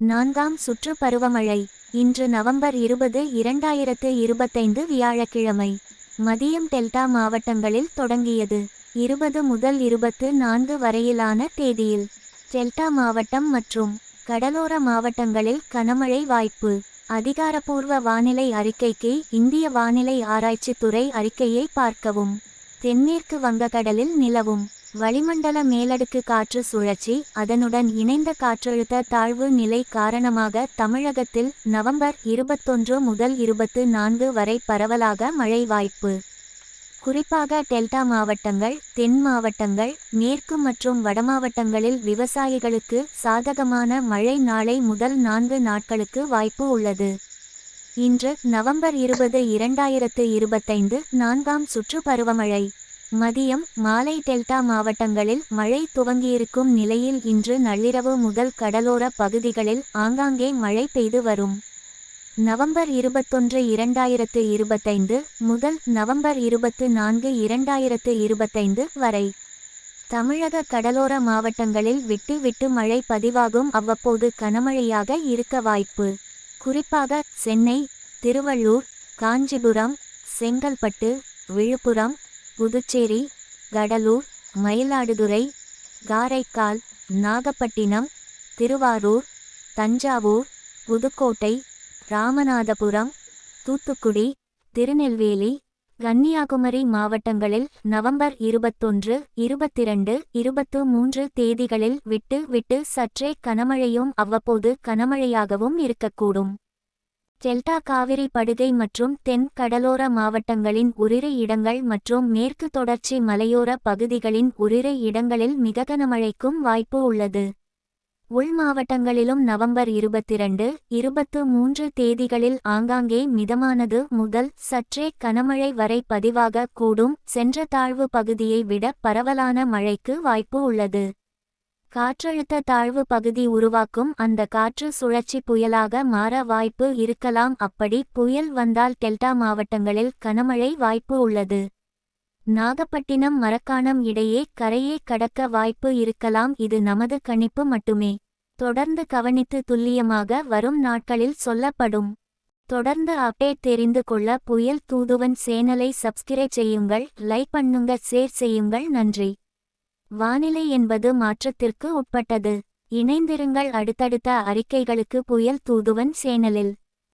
நான்காம் சுற்று பருவமழை. இன்று நவம்பர் இருபது இரண்டாயிரத்து இருபத்தைந்து வியாழக்கிழமை. மதியம் டெல்டா மாவட்டங்களில் தொடங்கியது. இருபது முதல் இருபத்து நான்கு வரையிலான தேதியில். டெல்டா மாவட்டம் மற்றும் கடலோர மாவட்டங்களில் கனமழை வாய்ப்பு. அதிகாரப்பூர்வ வானிலை அறிக்கைக்கு இந்திய வானிலை ஆராய்ச்சித்துறை அறிக்கையை பார்க்கவும். தென்மேற்கு வங்கக்கடலில் நிலவும். வளிமண்டல மேலடுக்கு காற்று சுழற்சி அதனுடன் இணைந்த காற்றழுத்த தாழ்வு நிலை காரணமாக தமிழகத்தில் நவம்பர் இருபத்தொன்று முதல் இருபத்து நான்கு வரை பரவலாக மழை வாய்ப்பு. குறிப்பாக டெல்டா மாவட்டங்கள் தென் மாவட்டங்கள் மேற்கு மற்றும் வடமாவட்டங்களில் விவசாயிகளுக்கு சாதகமான மழை நாளை முதல் நான்கு நாட்களுக்கு வாய்ப்பு உள்ளது. இன்று நவம்பர் இருபது இரண்டாயிரத்து இருபத்தைந்து நான்காம் சுற்று பருவமழை. மதியம் மாலை டெல்டா மாவட்டங்களில் மழை துவங்கியிருக்கும் நிலையில் இன்று நள்ளிரவு முதல் கடலோர பகுதிகளில் ஆங்காங்கே மழை பெய்து வரும். நவம்பர் இருபத்தொன்று இரண்டாயிரத்து இருபத்தைந்து முதல் நவம்பர் இருபத்து நான்கு இரண்டாயிரத்து இருபத்தைந்து வரை. தமிழக கடலோர மாவட்டங்களில் விட்டு விட்டு மழை பதிவாகும் அவ்வப்போது கனமழையாக இருக்க வாய்ப்பு. குறிப்பாக சென்னை திருவள்ளூர் காஞ்சிபுரம் செங்கல்பட்டு விழுப்புரம் புதுச்சேரி கடலூர் மயிலாடுதுறை காரைக்கால் நாகப்பட்டினம் திருவாரூர் தஞ்சாவூர் புதுக்கோட்டை ராமநாதபுரம் தூத்துக்குடி திருநெல்வேலி கன்னியாகுமரி மாவட்டங்களில் நவம்பர் இருபத்தொன்று இருபத்திரண்டு இருபத்து மூன்று தேதிகளில் விட்டு விட்டு சற்றே கனமழையும் அவ்வப்போது கனமழையாகவும் இருக்கக்கூடும். டெல்டா காவிரி படுகை மற்றும் தென் கடலோர மாவட்டங்களின் உரிரை இடங்கள் மற்றும் மேற்கு தொடர்ச்சி மலையோர பகுதிகளின் உரிரை இடங்களில் மிக கனமழைக்கும் வாய்ப்பு உள்ளது. உள் மாவட்டங்களிலும் நவம்பர் இருபத்திரண்டு இருபத்து மூன்று தேதிகளில் ஆங்காங்கே மிதமானது முதல் சற்றே கனமழை வரை பதிவாக கூடும். சென்ற தாழ்வு பகுதியை விட பரவலான மழைக்கு வாய்ப்பு உள்ளது. காற்றழுத்த தாழ்வு பகுதி உருவாக்கும் அந்த காற்று சுழற்சி புயலாக மாற வாய்ப்பு இருக்கலாம். அப்படி புயல் வந்தால் டெல்டா மாவட்டங்களில் கனமழை வாய்ப்பு உள்ளது. நாகப்பட்டினம் மரக்காணம் இடையே கரையே கடக்க வாய்ப்பு இருக்கலாம். இது நமது கணிப்பு மட்டுமே. தொடர்ந்து கவனித்து துல்லியமாக வரும் நாட்களில் சொல்லப்படும். தொடர்ந்து அப்டேட் தெரிந்து கொள்ள புயல் தூதுவன் சேனலை சப்ஸ்கிரைப் செய்யுங்கள் லைக் பண்ணுங்க ஷேர் செய்யுங்கள். நன்றி. வானிலை என்பது மாற்றத்திற்கு உட்பட்டது. இணைந்திருங்கள் அடுத்தடுத்த அறிக்கைகளுக்கு புயல் தூதுவன் சேனலில்.